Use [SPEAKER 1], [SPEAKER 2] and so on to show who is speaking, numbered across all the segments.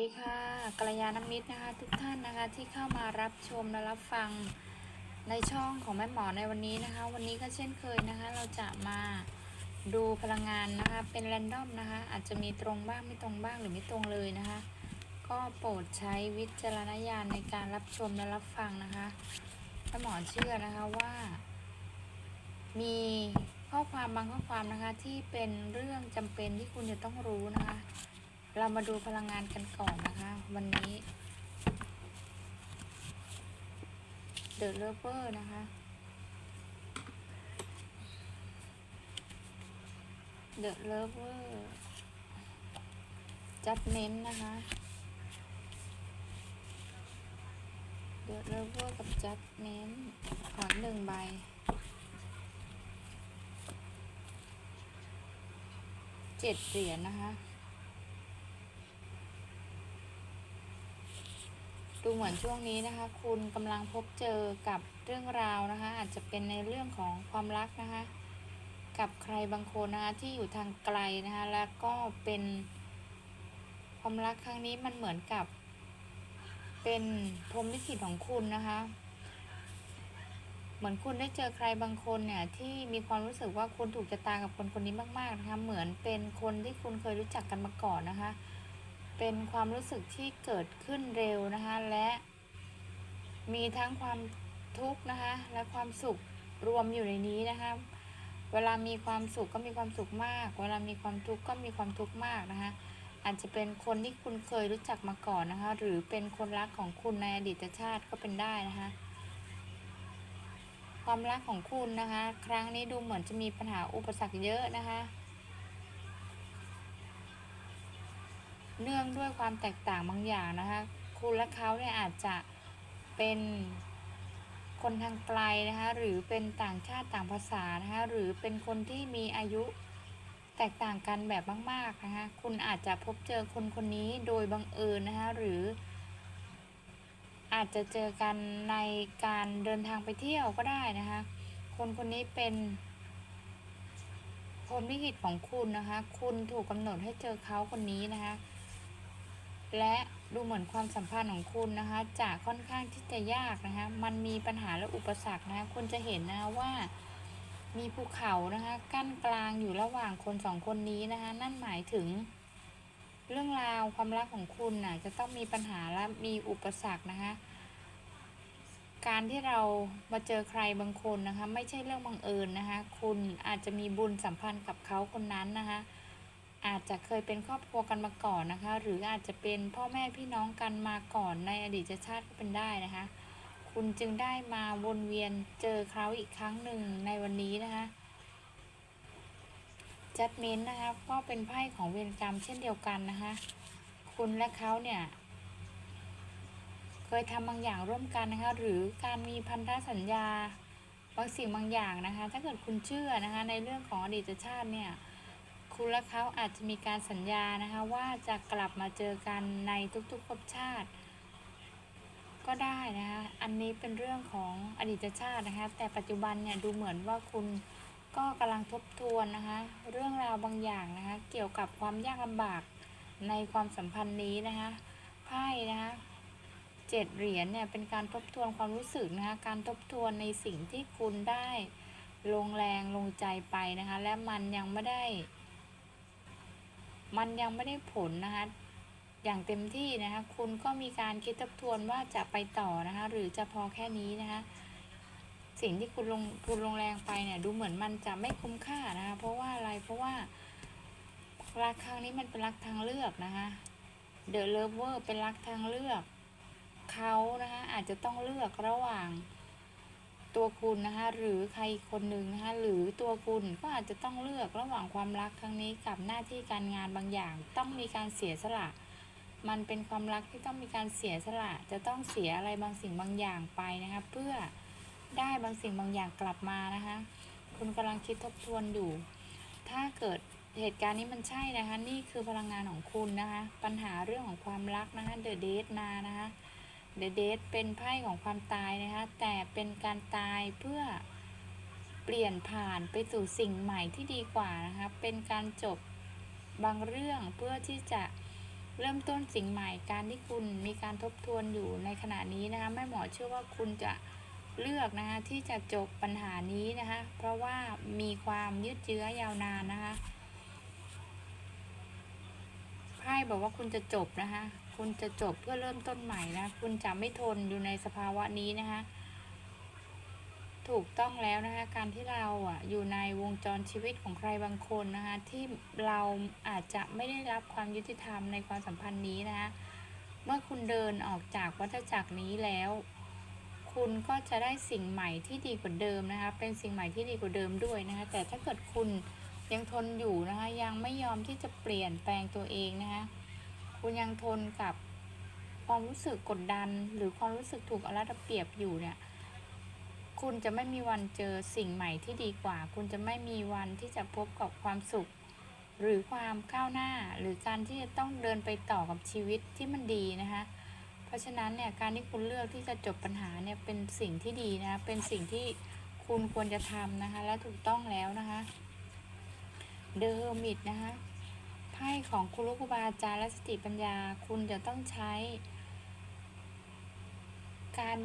[SPEAKER 1] ดีค่ะกัลยาณมิตรนะคะ ทุกท่านนะคะที่เข้ามารับชมและรับฟังในช่องของแม่หมอในวันนี้นะคะ วันนี้ก็เช่นเคยนะคะ เราจะมาดูพลังงานนะคะ เป็นแรนดอมนะคะ อาจจะมีตรงบ้างไม่ตรงบ้างหรือไม่ตรงเลยนะคะ ก็โปรดใช้วิจารณญาณในการรับชมและรับฟังนะคะแม่หมอเชื่อนะคะว่า มีข้อความบางข้อความนะคะที่เป็นเรื่องจำเป็นที่คุณจะต้องรู้นะคะ เรามาดูพลังงานกันก่อนนะคะ วันนี้เดอะเลเวอร์นะคะเดอะเลเวอร์จัดเน้นนะคะเดอะเลเวอร์กับจัดเน้นขอหนึ่งใบเจ็ดเหรียญนะคะ ดูเหมือนช่วงนี้นะคะ คุณกำลังพบเจอกับเรื่องราวนะคะ อาจจะเป็นในเรื่องของความรักนะคะ กับใครบางคนนะคะที่อยู่ทางไกลนะคะ แล้วก็เป็นความรักครั้งนี้มันเหมือนกับ เป็นพรมลิขิตของคุณนะคะ เหมือนคุณได้เจอใครบางคนเนี่ย ที่มีความรู้สึกว่าคุณถูกชะตากับคนคนนี้มากๆนะคะ เหมือนเป็นคนที่คุณเคยรู้จักกันมาก่อนนะคะ เป็นความรู้สึกที่เกิดขึ้นเร็วนะคะและมีทั้งความทุกข์นะคะและความสุขรวมอยู่ในนี้นะคะเวลามีความสุขก็มีความสุขมาก เวลามีความทุกข์ก็มีความทุกข์มากนะคะอาจจะเป็นคนที่คุณเคยรู้จักมาก่อนนะคะหรือเป็นคนรักของคุณในอดีตชาติก็เป็นได้นะคะความรักของคุณนะคะ ครั้งนี้ดูเหมือนจะมีปัญหาอุปสรรคเยอะนะคะ เนื่องด้วยความแตกต่างบางอย่างนะคะ คุณและเขาเนี่ยอาจจะเป็นคนทางไกลนะคะหรือเป็นต่างชาติต่างภาษานะคะหรือเป็นคนที่มีอายุแตกต่างกันแบบมากๆนะคะคุณอาจจะพบเจอคนคนนี้โดยบังเอิญนะคะหรืออาจจะเจอกันในการเดินทางไปเที่ยวก็ได้นะคะ คนคนนี้เป็นพรหมลิขิตของคุณนะคะ คุณถูกกำหนดให้เจอเขาคนนี้นะคะ และดูเหมือนความสัมพันธ์ของคุณนะคะจะค่อนข้างที่จะยากนะคะ มันมีปัญหาและอุปสรรคนะคะคุณจะเห็นนะคะว่ามีภูเขานะคะกั้นกลางอยู่ระหว่างคนสองคนนี้นะคะ นั่นหมายถึง เรื่องราวความรักของคุณน่ะจะต้องมีปัญหาและมีอุปสรรคนะคะ การที่เรามาเจอใครบางคนนะคะ ไม่ใช่เรื่องบังเอิญนะคะ คุณอาจจะมีบุญสัมพันธ์กับเขาคนนั้นนะคะ อาจจะเคยเป็นครอบครัวกันมาก่อนนะคะ หรืออาจจะเป็นพ่อแม่พี่น้องกันมาก่อนในอดีตชาติก็เป็นได้นะคะ คุณจึงได้มาวนเวียนเจอเขาอีกครั้งหนึ่งในวันนี้นะคะจัดเมนนะคะก็เป็นไพ่ของเวรกรรมเช่นเดียวกันนะคะ คุณและเขาเนี่ย เคยทำบางอย่างร่วมกันนะคะ หรือการมีพันธสัญญาบางสิ่งบางอย่างนะคะ ถ้าเกิดคุณเชื่อนะคะ ในเรื่องของอดีตชาติเนี่ย คุณและเขาอาจจะมีการสัญญานะคะว่าจะกลับมาเจอกันในทุกๆภพชาติ ก็ได้นะคะอันนี้เป็นเรื่องของอดีตชาตินะคะแต่ปัจจุบันเนี่ยดูเหมือนว่าคุณก็กำลังทบทวนนะคะเรื่องราวบางอย่างนะคะเกี่ยวกับความยากลำบากในความสัมพันธ์นี้นะคะไพ่นะคะเจ็ดเหรียญเนี่ยเป็นการทบทวนความรู้สึกนะคะการทบทวนในสิ่งที่คุณได้ลงแรงลงใจไปนะคะและมันยังไม่ได้ มันยังไม่ได้ผลนะคะ อย่างเต็มที่นะคะ คุณก็มีการคิดทบทวนว่าจะไปต่อนะคะ หรือจะพอแค่นี้นะคะ สิ่งที่คุณลงทุนลงแรงไปเนี่ย ดูเหมือนมันจะไม่คุ้มค่านะคะ เพราะว่าอะไรเพราะว่ารักครั้งนี้มันเป็นรักทางเลือกนะคะ The Lover เป็นรักทางเลือกเขานะคะอาจจะต้องเลือกระหว่าง ตัวคุณนะคะหรือใครคนหนึ่งนะคะหรือตัวคุณก็อาจจะต้องเลือกระหว่างความรักครั้งนี้กับหน้าที่การงานบางอย่าง ต้องมีการเสียสละ มันเป็นความรักที่ต้องมีการเสียสละ จะต้องเสียอะไรบางสิ่งบางอย่างไปนะคะเพื่อได้บางสิ่งบางอย่างกลับมานะคะคุณกำลังคิดทบทวนอยู่ ถ้าเกิดเหตุการณ์นี้มันใช่นะคะ นี่คือพลังงานของคุณนะคะ ปัญหาเรื่องของความรักนะคะเดอะเดทมานะคะ เดเดทเป็นไพ่ของความตายนะคะ แต่เป็นการตายเพื่อเปลี่ยนผ่านไปสู่สิ่งใหม่ที่ดีกว่านะคะ เป็นการจบบางเรื่องเพื่อที่จะเริ่มต้นสิ่งใหม่ การที่คุณมีการทบทวนอยู่ในขณะนี้นะคะแม่หมอเชื่อว่าคุณจะเลือกนะคะที่จะจบปัญหานี้นะคะ เพราะว่ามีความยืดเยื้อยาวนานนะคะไพ่บอกว่าคุณจะจบนะคะ คุณจะจบเพื่อเริ่มต้นใหม่นะ คุณจะไม่ทนอยู่ในสภาวะนี้นะคะ ถูกต้องแล้วนะคะ การที่เราอะอยู่ในวงจรชีวิตของใครบางคนนะคะ ที่เราอาจจะไม่ได้รับความยุติธรรมในความสัมพันธ์นี้นะคะ เมื่อคุณเดินออกจากวัฏจักรนี้แล้ว คุณก็จะได้สิ่งใหม่ที่ดีกว่าเดิมนะคะ เป็นสิ่งใหม่ที่ดีกว่าเดิมด้วยนะคะ แต่ถ้าเกิดคุณยังทนอยู่นะคะ ยังไม่ยอมที่จะเปลี่ยนแปลงตัวเองนะคะ คุณยังทนกับความรู้สึกกดดัน หรือความรู้สึกถูกเอารัดเอาเปรียบอยู่เนี่ย คุณจะไม่มีวันเจอสิ่งใหม่ที่ดีกว่า คุณจะไม่มีวันที่จะพบกับความสุข หรือความก้าวหน้า หรือการที่จะต้องเดินไปต่อกับชีวิตที่มันดีนะคะ เพราะฉะนั้นเนี่ยการที่คุณเลือกที่จะจบปัญหาเนี่ยเป็นสิ่งที่ดีนะคะเป็นสิ่งที่คุณควรจะทำนะคะ และถูกต้องแล้วนะคะ เดอร์มิดนะคะ ไพ่ของครูครูบาอาจารย์และสติปัญญาคุณจะต้องใช้ การ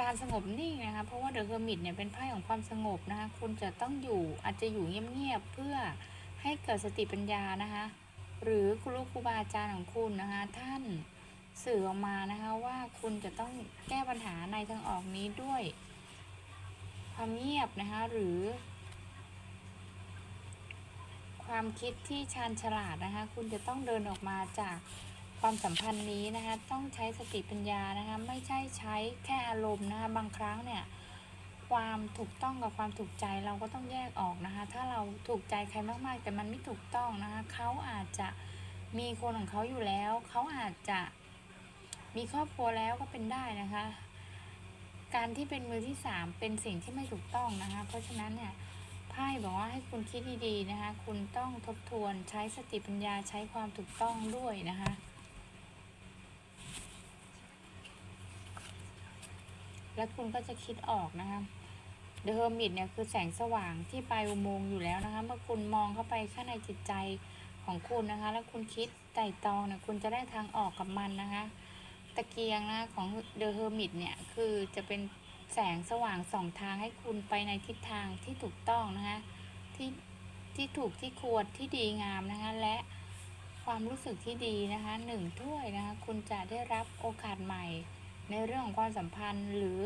[SPEAKER 1] การสงบนิ่งนะคะ เพราะว่าเดอะเฮอร์มิตเนี่ยเป็นไพ่ของความสงบนะคะ คุณจะต้องอยู่อาจจะอยู่เงียบๆเพื่อให้เกิดสติปัญญานะคะ หรือครูครูบาอาจารย์ของคุณนะคะ ท่านสื่อออกมานะคะว่าคุณจะต้องแก้ปัญหาในทางออกนี้ด้วย ความเงียบนะคะ หรือ ความคิดที่ชาญฉลาดนะคะ คุณจะต้องเดินออกมาจากความสัมพันธ์นี้นะคะ ต้องใช้สติปัญญานะคะ ไม่ใช่ใช้แค่อารมณ์นะคะ บางครั้งเนี่ย ความถูกต้องกับความถูกใจเราก็ต้องแยกออกนะคะ ถ้าเราถูกใจใครมากๆ แต่มันไม่ถูกต้องนะคะ เขาอาจจะมีคนของเขาอยู่แล้ว เขาอาจจะมีครอบครัวแล้วก็เป็นได้นะคะ การที่เป็นมือที่สามเป็นสิ่งที่ไม่ถูกต้องนะคะ เพราะฉะนั้นเนี่ย ไพ่บอกว่าให้คุณคิดดีๆนะคะ คุณต้องทบทวนใช้สติปัญญาใช้ความถูกต้องด้วยนะคะและคุณก็จะคิดออกนะคะเดอะเฮอร์มิตเนี่ยคือแสงสว่างที่ปลายอุโมงค์อยู่แล้วนะคะ เมื่อคุณมองเข้าไปข้างในจิตใจของคุณนะคะ แล้วคุณคิดไต่ตองเนี่ยคุณจะได้ทางออกกับมันนะคะ ตะเกียงนะของเดอะเฮอร์มิตเนี่ยคือจะเป็น แสงสว่างสองทางให้คุณไปในทิศทางที่ถูกต้องนะคะที่ที่ถูกที่ควรที่ดีงามนะคะและความรู้สึกที่ดีนะคะหนึ่งถ้วยนะคะคุณจะได้รับโอกาสใหม่ ในเรื่องของความสัมพันธ์หรือ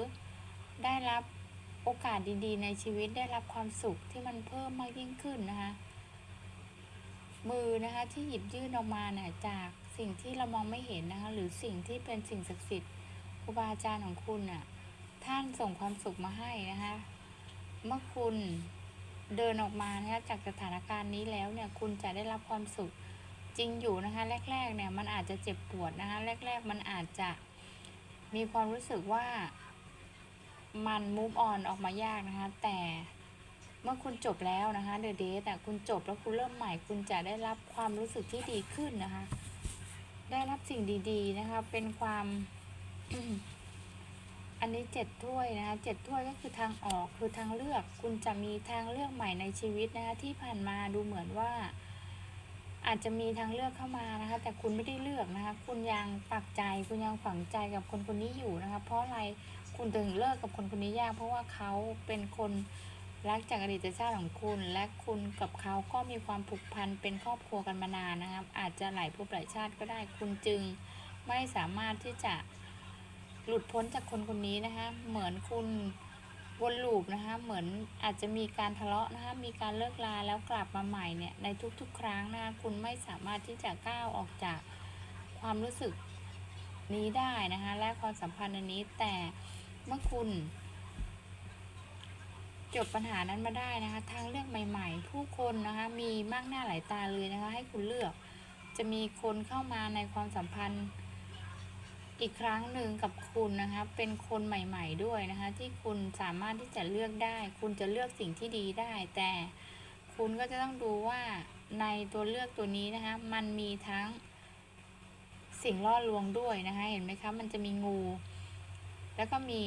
[SPEAKER 1] ได้รับโอกาสดีๆ ในชีวิตได้รับความสุขที่มันเพิ่มมากยิ่งขึ้นนะคะมือนะคะที่หยิบยื่นออกมาเนี่ยจากสิ่งที่เรามองไม่เห็นนะคะหรือสิ่งที่เป็นสิ่งศักดิ์สิทธิ์ครูบาอาจารย์ของคุณน่ะ ท่านส่งความสุขมาให้นะคะ เมื่อคุณเดินออกมานะคะจากสถานการณ์นี้แล้วเนี่ย คุณจะได้รับความสุขจริงอยู่นะคะ แรก ๆ เนี่ยมันอาจจะเจ็บปวดนะคะ แรก ๆ มันอาจจะมีความรู้สึกว่ามันมูฟออนออกมายากนะคะ แต่เมื่อคุณจบแล้วนะคะเดอะเดทแต่คุณจบแล้วคุณเริ่มใหม่ คุณจะได้รับความรู้สึกที่ดีขึ้นนะคะ ได้รับสิ่งดี ๆ นะคะ เป็นความ อันนี้เจ็ดถ้วยนะคะเจ็ดถ้วยก็คือทางออกคือทางเลือก คุณจะมีทางเลือกใหม่ในชีวิตนะคะที่ผ่านมาดูเหมือนว่า อาจจะมีทางเลือกเข้ามานะคะ แต่คุณไม่ได้เลือกนะคะ คุณยังปักใจคุณยังฝังใจกับคนคนนี้อยู่นะคะ เพราะอะไรคุณถึงเลิกกับคนคนนี้ยากเพราะว่าเขาเป็นคนรักจากอดีตชาติของคุณ และคุณกับเขาก็มีความผูกพันเป็นครอบครัวกันมานานนะครับ อาจจะหลายภพหลายชาติก็ได้คุณจึงไม่สามารถที่จะ หลุดพ้นจากคนคนนี้นะคะ เหมือนคุณวนลูปนะคะ เหมือนอาจจะมีการทะเลาะนะคะ มีการเลิกลาแล้วกลับมาใหม่เนี่ย ในทุกๆ ครั้งนะคะคุณไม่สามารถที่จะก้าวออกจากความรู้สึกนี้ได้นะคะ และความสัมพันธ์อันนี้แต่เมื่อคุณ จบปัญหานั้นมาได้นะคะ ทางเลือกใหม่ ๆ ผู้คนนะคะ มีมากหน้าหลายตาเลยนะคะ ให้คุณเลือก จะมีคนเข้ามาในความสัมพันธ์ อีกครั้งหนึ่งกับคุณนะคะเป็นคนใหม่ ๆด้วยนะคะ ที่คุณสามารถที่จะเลือกได้ คุณจะเลือกสิ่งที่ดีได้ แต่คุณก็จะต้องดูว่าในตัวเลือกตัวนี้นะคะมันมีทั้งสิ่งล่อลวงด้วยนะคะเห็นไหมคะมันจะมีงู แล้วก็มี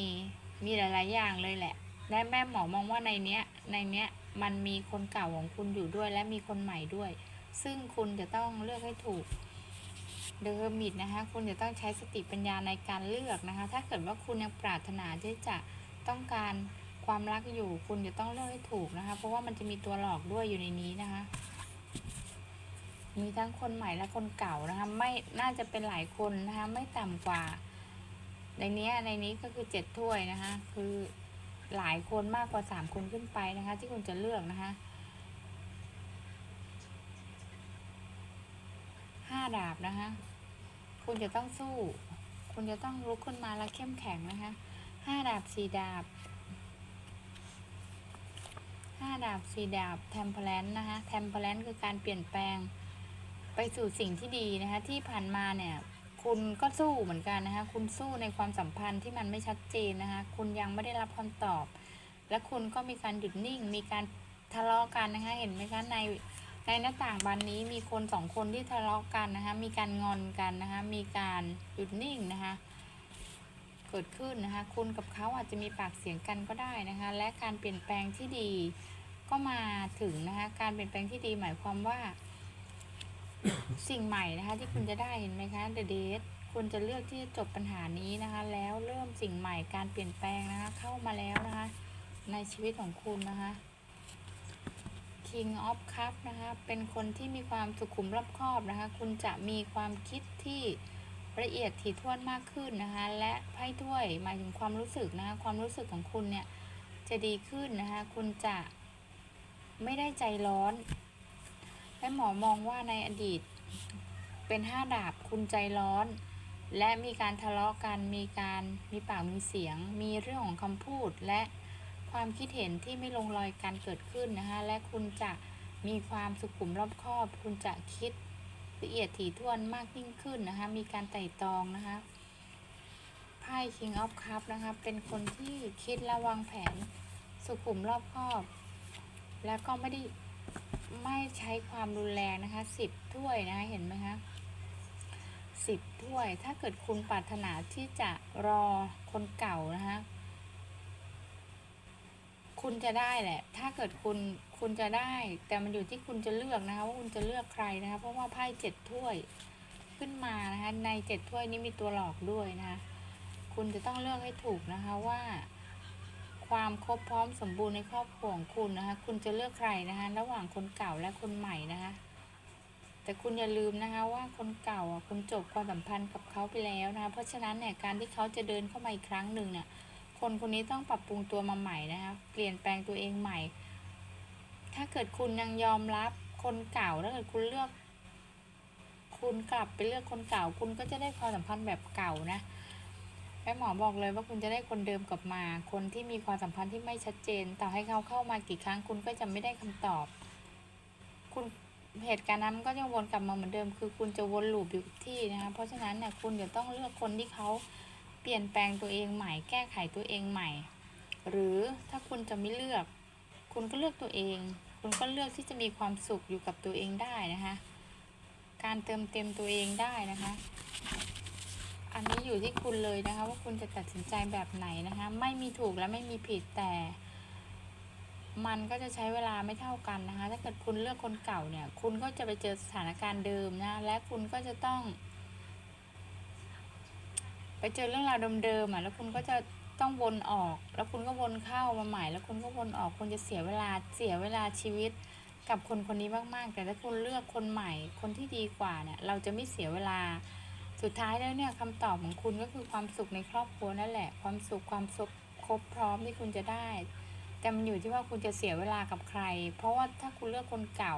[SPEAKER 1] มีหลาย ๆ อย่างเลยแหละและแม่หมอมองว่าในเนี้ยในเนี้ยมันมีคนเก่าของคุณอยู่ด้วย และมีคนใหม่ด้วย ซึ่งคุณจะต้องเลือกให้ถูก เดอะเฮอร์มิตนะคะ คุณจะต้องใช้สติปัญญาในการเลือกนะคะ ถ้าเกิดว่าคุณยังปรารถนาที่จะต้องการความรักอยู่ คุณจะต้องเลือกให้ถูกนะคะ เพราะว่ามันจะมีตัวหลอกด้วยอยู่ในนี้นะคะ มีทั้งคนใหม่และคนเก่านะคะ ไม่น่าจะเป็นหลายคนนะคะ ไม่ต่ำกว่า ในนี้ในนี้ก็คือเจ็ดถ้วยนะคะ คือหลายคนมากกว่าสามคนขึ้นไปนะคะ ที่คุณจะเลือกนะคะห้าดาบนะคะ คุณจะต้องสู้ คุณจะต้องลุกขึ้นมาแล้วเข้มแข็งนะคะห้าดาบสี่ดาบห้าดาบสี่ดาบแทมเพลนนะคะแทมเพลนคือการเปลี่ยนแปลงไปสู่สิ่งที่ดีนะคะ ที่ผ่านมาเนี่ย คุณก็สู้เหมือนกันนะคะ คุณสู้ในความสัมพันธ์ที่มันไม่ชัดเจนนะคะ คุณยังไม่ได้รับคำตอบ และคุณก็มีการหยุดนิ่ง มีการทะเลาะกันนะคะ เห็นไหมคะใน ในหน้าต่างบานนี้มีคนสองคนที่ทะเลาะกันนะคะมีการงอนกันนะคะมีการหยุดนิ่งนะคะเกิดขึ้นนะคะคุณกับเขาอาจจะมีปากเสียงกันก็ได้นะคะและการเปลี่ยนแปลงที่ดีก็มาถึงนะคะการเปลี่ยนแปลงที่ดีหมายความว่า สิ่งใหม่นะคะที่คุณจะได้เห็นไหมคะ The Date คุณจะเลือกที่จะจบปัญหานี้นะคะ แล้วเริ่มสิ่งใหม่การเปลี่ยนแปลงนะคะเข้ามาแล้วนะคะในชีวิตของคุณนะคะ King of Cup นะคะเป็นคนที่มีความสุขุมรอบคอบนะคะ คุณจะมีความคิดที่ละเอียดถี่ถ้วนมากขึ้นนะคะ และไพ่ถ้วยหมายถึงความรู้สึกนะคะ ความรู้สึกของคุณเนี่ยจะดีขึ้นนะคะ คุณจะไม่ได้ใจร้อน และหมอมองว่าในอดีต เป็นห้าดาบคุณใจร้อน และมีการทะเลาะกัน มีการมีปากมีเสียง มีเรื่องของคำพูดและ ความคิดเห็นที่ไม่ลงรอยกันเกิดขึ้นนะคะและคุณจะมีความสุขุมรอบคอบ คุณจะคิดละเอียดถี่ถ้วนมากยิ่งขึ้นนะคะมีการไต่ตองนะคะไพ่ King of Cup นะคะเป็นคนที่คิดและวางแผนสุขุมรอบคอบ แล้วก็ไม่ได้ไม่ใช้ความรุนแรงนะคะสิบถ้วยนะคะเห็นไหมคะสิบถ้วย ถ้าเกิดคุณปรารถนาที่จะรอคนเก่านะคะ คุณจะได้แหละ ถ้าเกิดคุณคุณจะได้ แต่มันอยู่ที่คุณจะเลือกนะคะว่าคุณจะเลือกใครนะคะ เพราะว่าไพ่เจ็ดถ้วยขึ้นมานะคะ ในเจ็ดถ้วยนี้มีตัวหลอกด้วยนะคะคุณจะต้องเลือกให้ถูกนะคะว่า ความครบพร้อมสมบูรณ์ในครอบครัวของคุณนะคะ คุณจะเลือกใครนะคะ ระหว่างคนเก่าและคนใหม่นะคะ แต่คุณอย่าลืมนะคะว่าคนเก่าอะคุณจบความสัมพันธ์กับเขาไปแล้วนะคะเพราะฉะนั้นเนี่ยการที่เขาจะเดินเข้ามาอีกครั้งหนึ่งเนี่ย คนคนนี้ต้องปรับปรุงตัวมาใหม่นะคะเปลี่ยนแปลงตัวเองใหม่ ถ้าเกิดคุณยังยอมรับคนเก่าถ้าเกิดคุณเลือก คุณกลับไปเลือกคนเก่า คุณก็จะได้ความสัมพันธ์แบบเก่านะแม่หมอบอกเลยว่าคุณจะได้คนเดิมกลับมา คนที่มีความสัมพันธ์ที่ไม่ชัดเจน ต่อให้เขาเข้ามากี่ครั้ง คุณก็จะไม่ได้คำตอบ คุณเหตุการณ์นั้นก็ยังวนกลับมาเหมือนเดิม คือคุณจะวนลูปอยู่ที่นะคะ เพราะฉะนั้นเนี่ยคุณจะต้องเลือกคนที่เขา เปลี่ยนแปลงตัวเองใหม่ แก้ไขตัวเองใหม่ หรือถ้าคุณจะไม่เลือก คุณก็เลือกตัวเอง คุณก็เลือกที่จะมีความสุขอยู่กับตัวเองได้นะคะ การเติมเต็มตัวเองได้นะคะ อันนี้อยู่ที่คุณเลยนะคะ ว่าคุณจะตัดสินใจแบบไหนนะคะ ไม่มีถูกและไม่มีผิดแต่มันก็จะใช้เวลาไม่เท่ากันนะคะ ถ้าเกิดคุณเลือกคนเก่าเนี่ย คุณก็จะไปเจอสถานการณ์เดิมนะ และคุณก็จะต้อง ไปเจอเรื่องราวเดิมๆอะแล้วคุณก็จะต้องวนออก แล้วคุณก็วนเข้ามาใหม่ แล้วคุณก็วนออกคุณจะเสียเวลาเสียเวลาชีวิตกับคนคนนี้มากๆ แต่ถ้าคุณเลือกคนใหม่ คนที่ดีกว่าเนี่ย เราจะไม่เสียเวลา สุดท้ายแล้วเนี่ยคำตอบของคุณก็คือความสุขในครอบครัวนั่นแหละ ความสุขความสุขครบพร้อมที่คุณจะได้ แต่มันอยู่ที่ว่าคุณจะเสียเวลากับใคร เพราะว่าถ้าคุณเลือกคนเก่า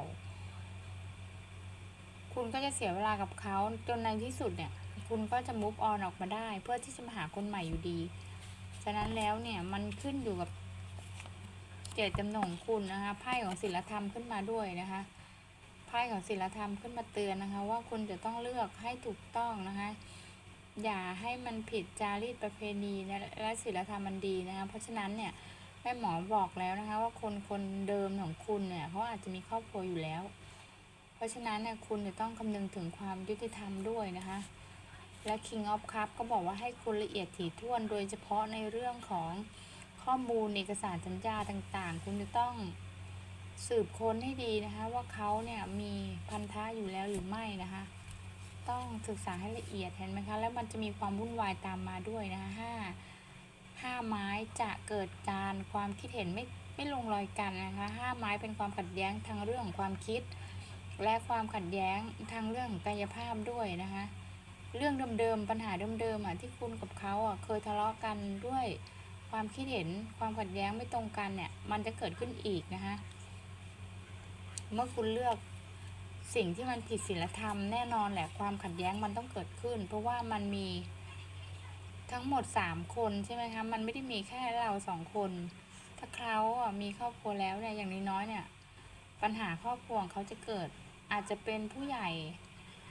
[SPEAKER 1] คุณก็จะเสียเวลากับเขาจนในที่สุดเนี่ย คุณก็จะ move on ออกมาได้ เพื่อที่จะมาหาคนใหม่อยู่ดี ฉะนั้นแล้วเนี่ยมันขึ้นอยู่กับเจตจำนงของคุณนะคะไพ่ของศีลธรรมขึ้นมาด้วยนะคะไพ่ของศีลธรรมขึ้นมาเตือนนะคะ ว่าคุณจะต้องเลือกให้ถูกต้องนะคะอย่าให้มันผิดจารีตประเพณีและศีลธรรมมันดีนะคะเพราะฉะนั้นเนี่ยแม่หมอบอกแล้วนะคะ ว่าคนคนเดิมของคุณเนี่ยเขาอาจจะมีครอบครัวอยู่แล้ว เพราะฉะนั้นเนี่ยคุณจะต้องคำนึงถึงความยุติธรรมด้วยนะคะ และ King of Cup ก็บอกว่าให้คุณละเอียดถี่ถ้วน โดยเฉพาะในเรื่องของข้อมูลเอกสารสัญญาต่างๆ คุณจะต้องสืบค้นให้ดีนะคะ ว่าเขาเนี่ยมีพันธะอยู่แล้วหรือไม่นะคะ ต้องศึกษาให้ละเอียดเห็นไหมคะ แล้วมันจะมีความวุ่นวายตามมาด้วยนะคะห้าห้าไม้จะเกิดการความคิดเห็นไม่ไม่ลงรอยกันนะคะห้าไม้เป็นความขัดแย้งทางเรื่องของความคิด และความขัดแย้งทางเรื่องของกายภาพด้วยนะคะ เรื่องเดิมๆปัญหาเดิมๆอะที่คุณกับเขาอะเคยทะเลาะกันด้วยความคิดเห็นความขัดแย้งไม่ตรงกันเนี่ย มันจะเกิดขึ้นอีกนะคะเมื่อคุณเลือกสิ่งที่มันผิดศีลธรรมแน่นอนแหละความขัดแย้งมันต้องเกิดขึ้น เพราะว่ามันมีทั้งหมดสามคนใช่ไหมคะมันไม่ได้มีแค่เราสองคน ถ้าเขาอะมีครอบครัวแล้วเนี่ยอย่างน้อยๆเนี่ย ปัญหาครอบครัวเขาจะเกิดอาจจะเป็นผู้ใหญ่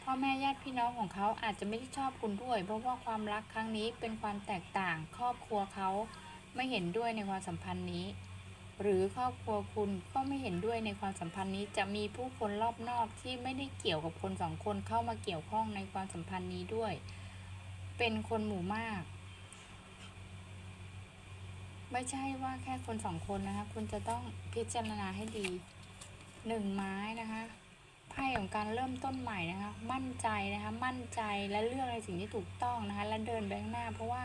[SPEAKER 1] พ่อแม่ญาติพี่น้องของเขาอาจจะไม่ได้ชอบคุณด้วย เพราะว่าความรักครั้งนี้เป็นความแตกต่าง ครอบครัวเขาไม่เห็นด้วยในความสัมพันธ์นี้ หรือครอบครัวคุณก็ไม่เห็นด้วยในความสัมพันธ์นี้ จะมีผู้คนรอบนอกที่ไม่ได้เกี่ยวกับคนสองคนเข้ามาเกี่ยวข้องในความสัมพันธ์นี้ด้วย เป็นคนหมู่มาก ไม่ใช่ว่าแค่คนสองคนนะคะ คุณจะต้องพิจารณาให้ดีหนึ่งไม้นะคะ ไพ่ของการเริ่มต้นใหม่นะคะ มั่นใจนะคะ มั่นใจและเลือกในสิ่งที่ถูกต้องนะคะ และเดินไปข้างหน้า เพราะว่า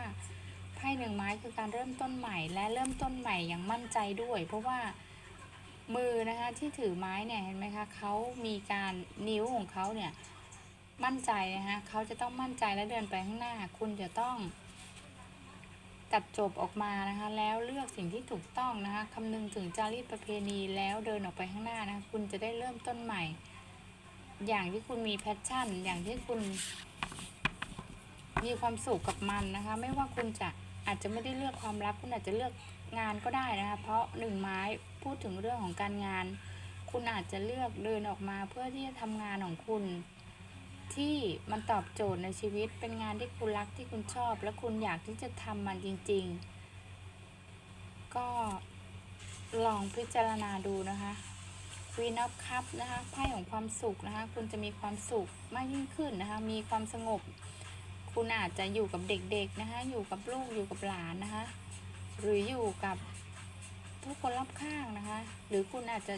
[SPEAKER 1] ไพ่หนึ่งไม้คือการเริ่มต้นใหม่ และเริ่มต้นใหม่อย่างมั่นใจด้วย เพราะว่ามือนะคะที่ถือไม้เนี่ยเห็นไหมคะเขามีการนิ้วของเขาเนี่ยมั่นใจนะคะเขาจะต้องมั่นใจและเดินไปข้างหน้า คุณจะต้องตัดจบออกมานะคะ แล้วเลือกสิ่งที่ถูกต้องนะคะคำนึงถึงจารีตประเพณีแล้วเดินออกไปข้างหน้านะคะคุณจะได้เริ่มต้นใหม่ อย่างที่คุณมีแพชชั่น อย่างที่คุณ มีความสุขกับมันนะคะ ไม่ว่าคุณจะอาจจะไม่ได้เลือกความรักคุณอาจจะเลือกงานก็ได้นะคะ เพราะหนึ่งไม้พูดถึงเรื่องของการงาน คุณอาจจะเลือกเดินออกมาเพื่อที่จะทำงานของคุณ ที่มันตอบโจทย์ในชีวิตเป็นงานที่คุณรักที่คุณชอบ และคุณอยากที่จะทำมันจริง ๆ ก็ลองพิจารณาดูนะคะ Queen of Cup นะคะไพ่ของความสุขนะคะ คุณจะมีความสุขมากยิ่งขึ้นนะคะ มีความสงบ คุณอาจจะอยู่กับเด็กๆนะคะ อยู่กับลูกอยู่กับหลานนะคะ หรืออยู่กับทุกคนรอบข้างนะคะ หรือคุณอาจจะ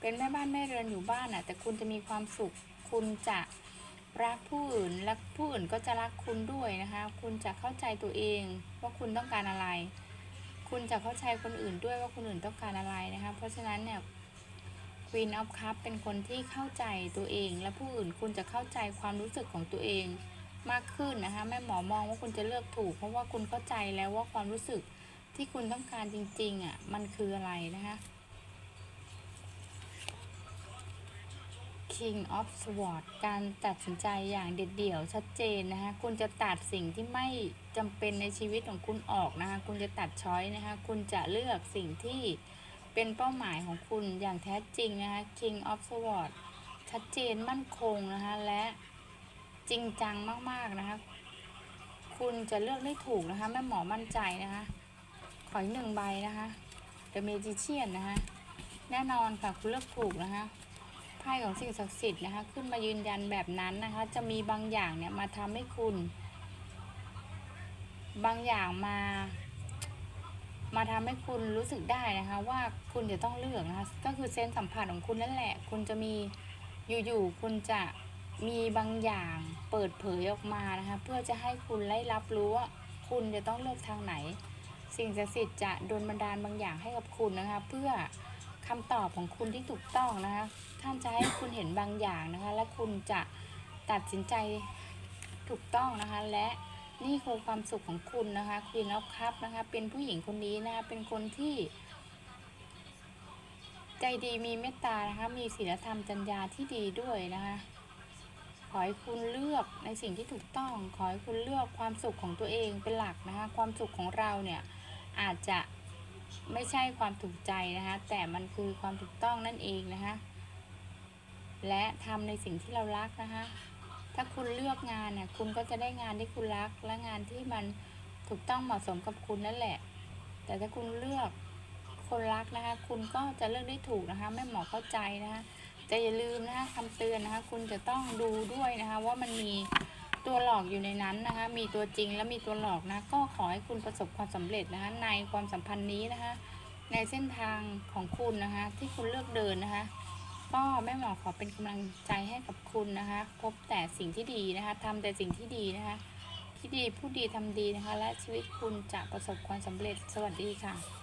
[SPEAKER 1] เป็นแม่บ้านแม่เรือนอยู่บ้านอะแต่คุณจะมีความสุข คุณจะรักผู้อื่นและผู้อื่นก็จะรักคุณด้วยนะคะ คุณจะเข้าใจตัวเองว่าคุณต้องการอะไร คุณจะเข้าใจคนอื่นด้วยว่าคนอื่นต้องการอะไรนะคะ เพราะฉะนั้นเนี่ย Queen of Cup เป็นคนที่เข้าใจตัวเอง และผู้อื่นคุณจะเข้าใจความรู้สึกของตัวเองมากขึ้นนะคะแม่หมอมองว่าคุณจะเลือกถูก เพราะว่าคุณเข้าใจแล้วว่าความรู้สึกที่คุณต้องการจริงๆอะมันคืออะไรนะคะ King of Swords การตัดสินใจอย่างเด็ดเดี่ยวชัดเจนนะคะ คุณจะตัดสิ่งที่ไม่จำเป็นในชีวิตของคุณออกนะคะ คุณจะตัดช้อยนะคะ คุณจะเลือกสิ่งที่ เป็นเป้าหมายของคุณอย่างแท้จริงนะคะ King of Swords ชัดเจนมั่นคงนะคะ และจริงจังมากๆนะคะ คุณจะเลือกได้ถูกนะคะ แม่หมอมั่นใจนะคะ ขออีกหนึ่งใบนะคะ The Magician นะคะ แน่นอนค่ะ คุณเลือกถูกนะคะไพ่ของสิ่งศักดิ์สิทธิ์นะคะ ขึ้นมายืนยันแบบนั้นนะคะ จะมีบางอย่างเนี่ยมาทำให้คุณ บางอย่างมา มาทำให้คุณรู้สึกได้นะคะ ว่าคุณจะต้องเลือกนะคะ ก็คือเซนส์สัมผัสของคุณนั่นแหละ คุณจะมีอยู่ๆคุณจะมีบางอย่างเปิดเผยออกมานะคะ เพื่อจะให้คุณได้รับรู้ว่าคุณจะต้องเลือกทางไหน สิ่งศักดิ์สิทธิ์จะโดนบันดาลบางอย่างให้กับคุณนะคะ เพื่อคำตอบของคุณที่ถูกต้องนะคะ ท่านจะให้คุณเห็นบางอย่างนะคะ และคุณจะตัดสินใจถูกต้องนะคะและ นี่คือความสุขของคุณนะคะควีนออฟคัพนะคะ เป็นผู้หญิงคนนี้นะคะเป็นคนที่ ใจดีมีเมตตานะคะ มีศีลธรรมจัญญาที่ดีด้วยนะคะ ขอให้คุณเลือกในสิ่งที่ถูกต้อง ขอให้คุณเลือกความสุขของตัวเองเป็นหลักนะคะ ความสุขของเราเนี่ยอาจจะไม่ใช่ความถูกใจนะคะ แต่มันคือความถูกต้องนั่นเองนะคะ และทำในสิ่งที่เรารักนะคะ ถ้าคุณเลือกงานเนี่ยคุณก็จะได้งานที่คุณรัก และงานที่มันถูกต้องเหมาะสมกับคุณนั่นแหละ แต่ถ้าคุณเลือกคนรักนะคะ คุณก็จะเลือกได้ถูกนะคะแม่เหมอเข้าใจนะคะแต่อย่าลืมนะคะคำเตือนนะคะ คุณจะต้องดูด้วยนะคะ ว่ามันมีตัวหลอกอยู่ในนั้นนะคะ มีตัวจริงและมีตัวหลอกนะ ก็ขอให้คุณประสบความสำเร็จนะคะ ในความสัมพันธ์นี้นะคะ ในเส้นทางของคุณนะคะ ที่คุณเลือกเดินนะคะ ก็แม่หมอขอเป็นกำลังใจให้กับคุณนะคะ พบแต่สิ่งที่ดีนะคะทำแต่สิ่งที่ดีนะคะคิดดีพูดดีทำดีนะคะ และชีวิตคุณจะประสบความสำเร็จสวัสดีค่ะ